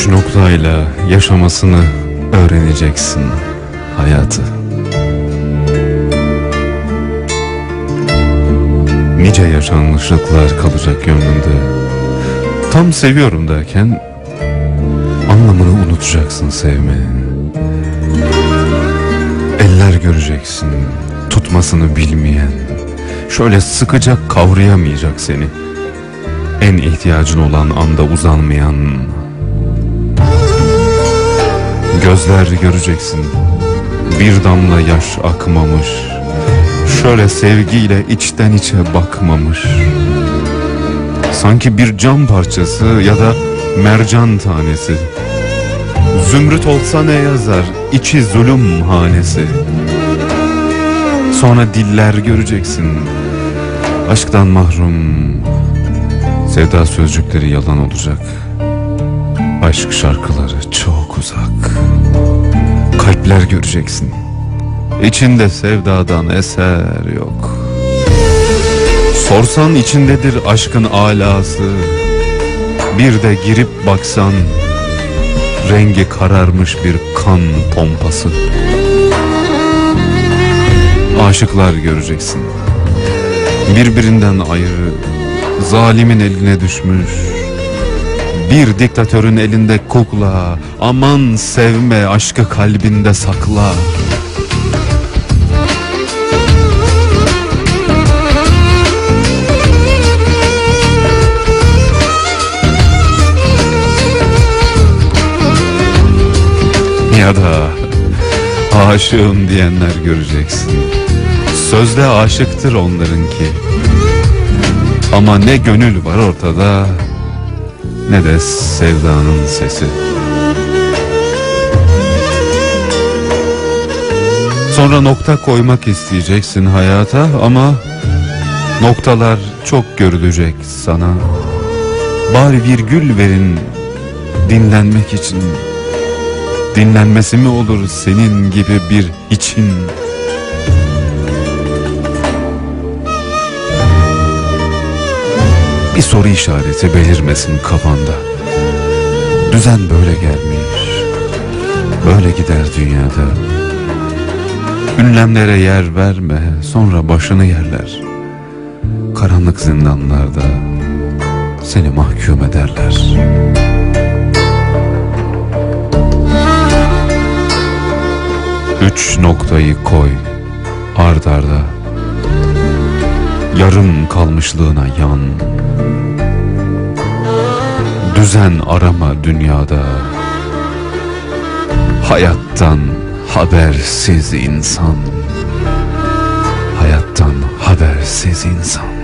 sevdayla yaşamasını öğreneceksin hayatı. Nice yaşanmışlıklar kalacak gönlünde. Tam seviyorum derken anlamını unutacaksın sevmenin. Eller göreceksin tutmasını bilmeyen. Şöyle sıkacak kavrayamayacak seni. En ihtiyacın olan anda uzanmayan. Gözler göreceksin. Bir damla yaş akmamış. Şöyle sevgiyle içten içe bakmamış. Sanki bir cam parçası ya da mercan tanesi. Zümrüt olsa ne yazar içi zulüm hanesi. Sonra diller göreceksin. Aşktan mahrum. Sevda sözcükleri yalan olacak. Aşk şarkıları çok uzak. Kalpler göreceksin. İçinde sevdadan eser yok. Sorsan içindedir aşkın alası. Bir de girip baksan rengi kararmış bir kan pompası. Aşıklar göreceksin. Birbirinden ayrı, zalimin eline düşmüş. Bir diktatörün elinde kukla, aman sevme aşkı kalbinde sakla. Ya da aşığım diyenler göreceksin. Sözde aşıktır onlarınki. Ama ne gönül var ortada ne de sevdanın sesi. Sonra nokta koymak isteyeceksin hayata ama noktalar çok görülecek sana. Bari virgül verin dinlenmek için. Dinlenmesi mi olur senin gibi bir için? Bir soru işareti belirmesin kafanda. Düzen böyle gelmiş. Böyle gider dünyada. Ünlemlere yer verme, sonra başını yerler. Karanlık zindanlarda seni mahkum ederler. Üç noktayı koy ard arda. Yarım kalmışlığına yan. Düzen arama dünyada. Hayattan habersiz insan. Hayattan habersiz insan.